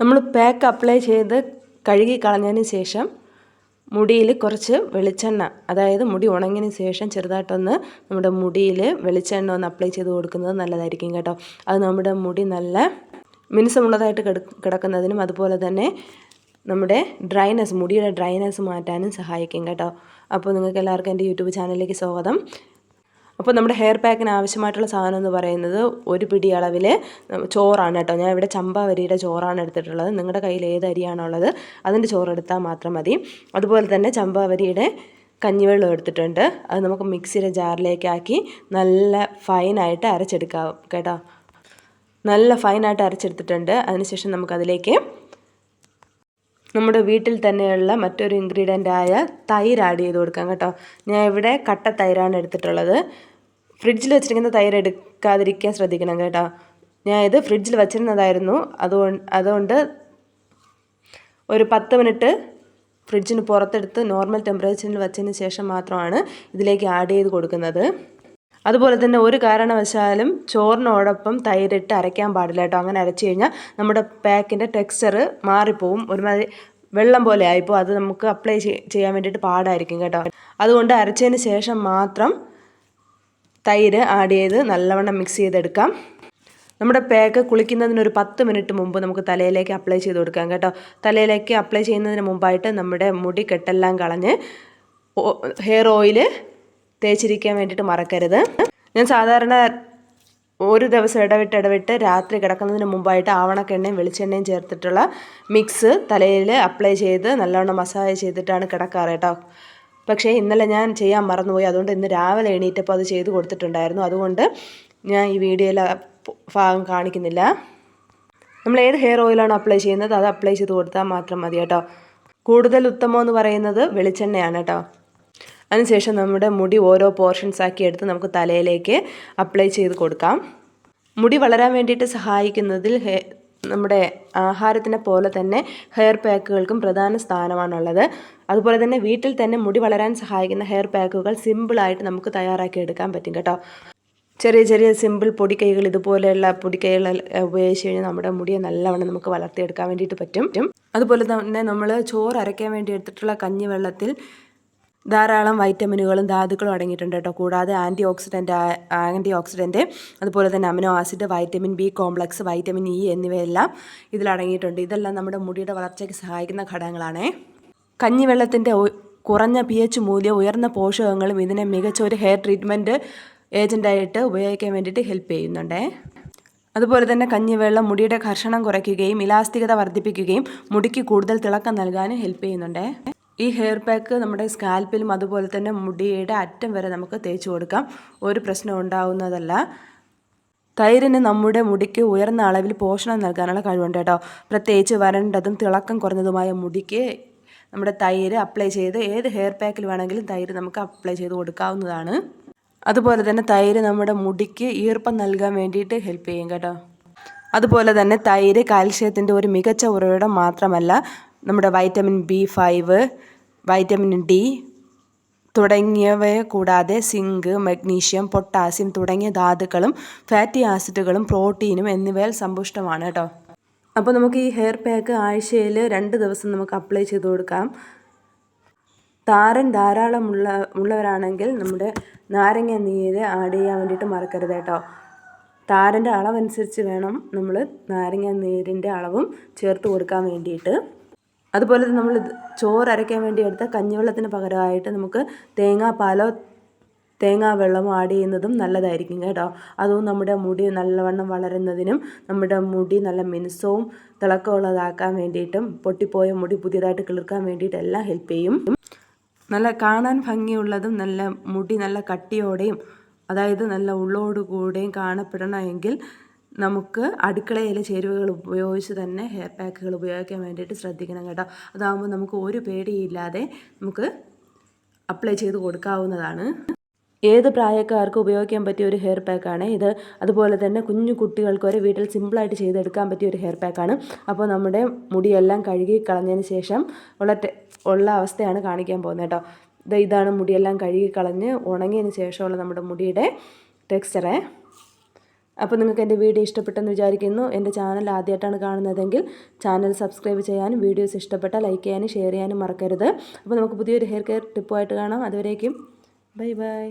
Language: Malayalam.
നമ്മൾ പാക്ക് അപ്ലൈ ചെയ്ത് കഴുകി കളഞ്ഞതിന് ശേഷം മുടിയിൽ കുറച്ച് വെളിച്ചെണ്ണ അതായത് മുടി ഉണങ്ങിയതിന് ശേഷം ചെറുതായിട്ടൊന്ന് നമ്മുടെ മുടിയിൽ വെളിച്ചെണ്ണ ഒന്ന് അപ്ലൈ ചെയ്ത് കൊടുക്കുന്നത് നല്ലതായിരിക്കും കേട്ടോ. അത് നമ്മുടെ മുടി നല്ല മിനുസമുള്ളതായിട്ട് കിടക്കുന്നതിനും അതുപോലെ തന്നെ നമ്മുടെ ഡ്രൈനെസ് മുടിയുടെ ഡ്രൈനെസ് മാറ്റാനും സഹായിക്കും കേട്ടോ. അപ്പോൾ നിങ്ങൾക്ക് എല്ലാവർക്കും എന്റെ യൂട്യൂബ് ചാനലിലേക്ക് സ്വാഗതം. അപ്പോൾ നമ്മുടെ ഹെയർ പാക്കിന് ആവശ്യമായിട്ടുള്ള സാധനം എന്ന് പറയുന്നത് ഒരു പിടി അളവിൽ ചോറാണ് കേട്ടോ. ഞാൻ ഇവിടെ ചമ്പാവരിയുടെ ചോറാണ് എടുത്തിട്ടുള്ളത്. നിങ്ങളുടെ കയ്യിൽ ഏത് അരിയാണുള്ളത് അതിന്റെ ചോറ് എടുത്താൽ മാത്രം മതി. അതുപോലെ തന്നെ ചമ്പാവരിയുടെ കഞ്ഞിവെള്ളം എടുത്തിട്ടുണ്ട്. അത് നമുക്ക് മിക്സിയുടെ ജാറിലേക്കാക്കി നല്ല ഫൈനായിട്ട് അരച്ചെടുക്കാം കേട്ടോ. നല്ല ഫൈനായിട്ട് അരച്ചെടുത്തിട്ടുണ്ട്. അതിനുശേഷം നമുക്കതിലേക്ക് നമ്മുടെ വീട്ടിൽ തന്നെയുള്ള മറ്റൊരു ഇൻഗ്രീഡിയന്റ് ആയ തൈര് ആഡ് ചെയ്ത് കൊടുക്കാം കേട്ടോ. ഞാൻ ഇവിടെ കട്ട തൈരാണ് എടുത്തിട്ടുള്ളത്. ഫ്രിഡ്ജിൽ വെച്ചിരിക്കുന്ന തൈര് എടുക്കാതിരിക്കാൻ ശ്രദ്ധിക്കണം കേട്ടോ. ഞാൻ ഇത് ഫ്രിഡ്ജിൽ വെച്ചിരുന്നതായിരുന്നു. അതുകൊണ്ട് അതുകൊണ്ട് ഒരു പത്ത് മിനിറ്റ് ഫ്രിഡ്ജിന് പുറത്തെടുത്ത് നോർമൽ ടെമ്പറേച്ചറിൽ വെച്ചതിന് ശേഷം മാത്രമാണ് ഇതിലേക്ക് ആഡ് ചെയ്ത് കൊടുക്കുന്നത്. അതുപോലെ തന്നെ ഒരു കാരണവശാലും ചോറിനോടൊപ്പം തൈരിട്ട് അരയ്ക്കാൻ പാടില്ല കേട്ടോ. അങ്ങനെ അരച്ചു കഴിഞ്ഞാൽ നമ്മുടെ പാക്കിന്റെ ടെക്സ്ചർ മാറിപ്പോവും. ഒരുമാതിരി വെള്ളം പോലെ ആയിപ്പോൾ അത് നമുക്ക് അപ്ലൈ ചെയ്യാൻ വേണ്ടിയിട്ട് പാടായിരിക്കും കേട്ടോ. അതുകൊണ്ട് അരച്ചതിന് ശേഷം മാത്രം തൈര് ആഡ് ചെയ്ത് നല്ലവണ്ണം മിക്സ് ചെയ്തെടുക്കാം. നമ്മുടെ പാക്ക് കുളിക്കുന്നതിന് ഒരു പത്ത് മിനിറ്റ് മുമ്പ് നമുക്ക് തലയിലേക്ക് അപ്ലൈ ചെയ്ത് കൊടുക്കാം കേട്ടോ. തലയിലേക്ക് അപ്ലൈ ചെയ്യുന്നതിന് മുമ്പായിട്ട് നമ്മുടെ മുടി കെട്ടെല്ലാം കളഞ്ഞ് ഹെയർ ഓയിൽ തേച്ചിരിക്കാൻ വേണ്ടിയിട്ട് മറക്കരുത്. ഞാൻ സാധാരണ ഒരു ദിവസം ഇടവിട്ട് ഇടവിട്ട് രാത്രി കിടക്കുന്നതിന് മുമ്പായിട്ട് ആവണക്കെണ്ണയും വെളിച്ചെണ്ണയും ചേർത്തിട്ടുള്ള മിക്സ് തലയിൽ അപ്ലൈ ചെയ്ത് നല്ലവണ്ണം മസാജ് ചെയ്തിട്ടാണ് കിടക്കാറ് കേട്ടോ. പക്ഷേ ഇന്നലെ ഞാൻ ചെയ്യാൻ മറന്നുപോയി. അതുകൊണ്ട് ഇന്ന് രാവിലെ എണീറ്റപ്പോൾ അത് ചെയ്ത് കൊടുത്തിട്ടുണ്ടായിരുന്നു. അതുകൊണ്ട് ഞാൻ ഈ വീഡിയോയിൽ ഭാഗം കാണിക്കുന്നില്ല. നമ്മൾ ഏത് ഹെയർ ഓയിലാണോ അപ്ലൈ ചെയ്യുന്നത്? അത് അപ്ലൈ ചെയ്ത് കൊടുത്താൽ മാത്രം മതി കേട്ടോ. കൂടുതൽ ഉത്തമം എന്ന് പറയുന്നത് വെളിച്ചെണ്ണയാണ് കേട്ടോ. അതിനുശേഷം നമ്മുടെ മുടി ഓരോ പോർഷൻസ് ആക്കി എടുത്ത് നമുക്ക് തലയിലേക്ക് അപ്ലൈ ചെയ്ത് കൊടുക്കാം. മുടി വളരാൻ വേണ്ടിയിട്ട് സഹായിക്കുന്നതിൽ നമ്മുടെ ആഹാരത്തിനെ പോലെ തന്നെ ഹെയർ പാക്കുകൾക്കും പ്രധാന സ്ഥാനമാണുള്ളത്. അതുപോലെ തന്നെ വീട്ടിൽ തന്നെ മുടി വളരാൻ സഹായിക്കുന്ന ഹെയർ പാക്കുകൾ സിമ്പിളായിട്ട് നമുക്ക് തയ്യാറാക്കി എടുക്കാൻ പറ്റും കേട്ടോ. ചെറിയ ചെറിയ സിമ്പിൾ പൊടിക്കൈകൾ ഇതുപോലെയുള്ള പൊടിക്കൈകൾ ഉപയോഗിച്ച് കഴിഞ്ഞാൽ നമ്മുടെ മുടിയെ നല്ലവണ്ണം നമുക്ക് വളർത്തിയെടുക്കാൻ വേണ്ടിയിട്ട് പറ്റും. അതുപോലെ തന്നെ നമ്മൾ ചോറ് അരയ്ക്കാൻ വേണ്ടി എടുത്തിട്ടുള്ള കഞ്ഞിവെള്ളത്തിൽ ധാരാളം വൈറ്റമിനുകളും ധാതുക്കളും അടങ്ങിയിട്ടുണ്ട് കേട്ടോ. കൂടാതെ ആന്റി ഓക്സിഡന്റ് ആന്റി ഓക്സിഡന്റ് അതുപോലെ തന്നെ amino acid vitamin B complex vitamin E എന്നിവയെല്ലാം ഇതിലടങ്ങിയിട്ടുണ്ട് ഇതെല്ലാം നമ്മുടെ മുടിയുടെ വളർച്ചയ്ക്ക് സഹായിക്കുന്ന ഘടകങ്ങളാണ്. കഞ്ഞിവെള്ളത്തിന്റെ കുറഞ്ഞ പി എച്ച് മൂല്യം ഉയർന്ന പോഷകങ്ങളും ഇതിനെ മികച്ച ഒരു ഹെയർ ട്രീറ്റ്മെന്റ് ഏജന്റായിട്ട് ഉപയോഗിക്കാൻ വേണ്ടിയിട്ട് ഹെൽപ്പ് ചെയ്യുന്നുണ്ടേ. അതുപോലെ തന്നെ കഞ്ഞിവെള്ളം മുടിയുടെ ഘർഷണം കുറയ്ക്കുകയും ഇലാസ്തികത വർദ്ധിപ്പിക്കുകയും മുടിക്ക് കൂടുതൽ തിളക്കം നൽകാനും ഹെൽപ്പ് ചെയ്യുന്നുണ്ടേ. ഈ ഹെയർ പാക്ക് നമ്മുടെ സ്കാൽപ്പിലും അതുപോലെ തന്നെ മുടിയുടെ അറ്റം വരെ നമുക്ക് തേച്ച് കൊടുക്കാം. ഒരു പ്രശ്നം ഉണ്ടാവുന്നതല്ല. തൈരിന് നമ്മുടെ മുടിക്ക് ഉയർന്ന അളവിൽ പോഷണം നൽകാനുള്ള കഴിവുണ്ട് കേട്ടോ. പ്രത്യേകിച്ച് വരണ്ടതും തിളക്കം കുറഞ്ഞതുമായ മുടിക്ക് നമ്മുടെ തൈര് അപ്ലൈ ചെയ്ത് ഏത് ഹെയർ പാക്കിൽ വേണമെങ്കിലും തൈര് നമുക്ക് അപ്ലൈ ചെയ്ത് കൊടുക്കാവുന്നതാണ്. അതുപോലെ തന്നെ തൈര് നമ്മുടെ മുടിക്ക് ഈർപ്പം നൽകാൻ വേണ്ടിയിട്ട് ഹെൽപ്പ് ചെയ്യും കേട്ടോ. അതുപോലെ തന്നെ തൈര് കാൽഷ്യത്തിന്റെ ഒരു മികച്ച ഉറവിടം മാത്രമല്ല നമ്മുടെ vitamin B five vitamin D തുടങ്ങിയവയെ കൂടാതെ സിങ്ക് മഗ്നീഷ്യം പൊട്ടാസ്യം തുടങ്ങിയ ധാതുക്കളും ഫാറ്റി ആസിഡുകളും പ്രോട്ടീനും എന്നിവയിൽ സമ്പുഷ്ടമാണ് കേട്ടോ അപ്പോൾ നമുക്ക് ഈ ഹെയർ പാക്ക് ആഴ്ചയിൽ രണ്ട് ദിവസം നമുക്ക് അപ്ലൈ ചെയ്ത് കൊടുക്കാം. താരൻ ധാരാളമുള്ള ഉള്ളവരാണെങ്കിൽ നമ്മുടെ നാരങ്ങ നീര് ആഡ് ചെയ്യാൻ വേണ്ടിയിട്ട് മറക്കരുത് കേട്ടോ താരന്റെ അളവനുസരിച്ച് വേണം നമ്മൾ നാരങ്ങ നീരിന്റെ അളവും ചേർത്ത് കൊടുക്കാൻ വേണ്ടിയിട്ട്. അതുപോലെ നമ്മൾ ചോറ് അരയ്ക്കാൻ വേണ്ടി എടുത്ത കഞ്ഞിവെള്ളത്തിന് പകരമായിട്ട് നമുക്ക് തേങ്ങാപ്പാലോ തേങ്ങാ വെള്ളമോ ആഡ് ചെയ്യുന്നതും നല്ലതായിരിക്കും കേട്ടോ. അതും നമ്മുടെ മുടി നല്ലവണ്ണം വളരുന്നതിനും നമ്മുടെ മുടി നല്ല മിനുസവും തിളക്കമുള്ളതാക്കാൻ വേണ്ടിയിട്ടും പൊട്ടിപ്പോയ മുടി പുതിയതായിട്ട് കിളിർക്കാൻ വേണ്ടിയിട്ടെല്ലാം ഹെൽപ്പ് ചെയ്യും. നല്ല കാണാൻ ഭംഗിയുള്ളതും നല്ല മുടി നല്ല കട്ടിയോടെയും അതായത് നല്ല ഉള്ളോടുകൂടെയും കാണപ്പെടണമെങ്കിൽ നമുക്ക് അടുക്കളയിലെ ചേരുവകൾ ഉപയോഗിച്ച് തന്നെ ഹെയർ പാക്കുകൾ ഉപയോഗിക്കാൻ വേണ്ടിയിട്ട് ശ്രദ്ധിക്കണം കേട്ടോ. അതാകുമ്പോൾ നമുക്ക് ഒരു പേടിയില്ലാതെ നമുക്ക് അപ്ലൈ ചെയ്ത് കൊടുക്കാവുന്നതാണ്. ഏത് പ്രായക്കാർക്കും ഉപയോഗിക്കാൻ പറ്റിയ ഒരു ഹെയർ പാക്കാണ് ഇത്. അതുപോലെ തന്നെ കുഞ്ഞു കുട്ടികൾക്ക് വരെ വീട്ടിൽ സിമ്പിളായിട്ട് ചെയ്തെടുക്കാൻ പറ്റിയ ഒരു ഹെയർ പാക്കാണ് അപ്പോൾ നമ്മുടെ മുടിയെല്ലാം കഴുകി കളഞ്ഞതിന് ശേഷം ഉള്ള ഉള്ള അവസ്ഥയാണ് കാണിക്കാൻ പോകുന്നത് കേട്ടോ. ഇത് ഇതാണ് മുടിയെല്ലാം കഴുകി കളഞ്ഞ് ഉണങ്ങിയതിന് ശേഷമുള്ള നമ്മുടെ മുടിയുടെ ടെക്സ്ചറേ അപ്പോൾ നിങ്ങൾക്ക് എന്റെ വീഡിയോ ഇഷ്ടപ്പെട്ടെന്ന് വിചാരിക്കുന്നു. എന്റെ ചാനൽ ആദ്യമായിട്ടാണ് കാണുന്നതെങ്കിൽ ചാനൽ സബ്സ്ക്രൈബ് ചെയ്യാനും വീഡിയോസ് ഇഷ്ടപ്പെട്ടാൽ ലൈക്ക് ചെയ്യാനും ഷെയർ ചെയ്യാനും മറക്കരുത്. അപ്പോൾ നമുക്ക് പുതിയൊരു ഹെയർ കെയർ ടിപ്പുമായിട്ട് കാണാം. അതുവരേക്കും ബൈ ബൈ.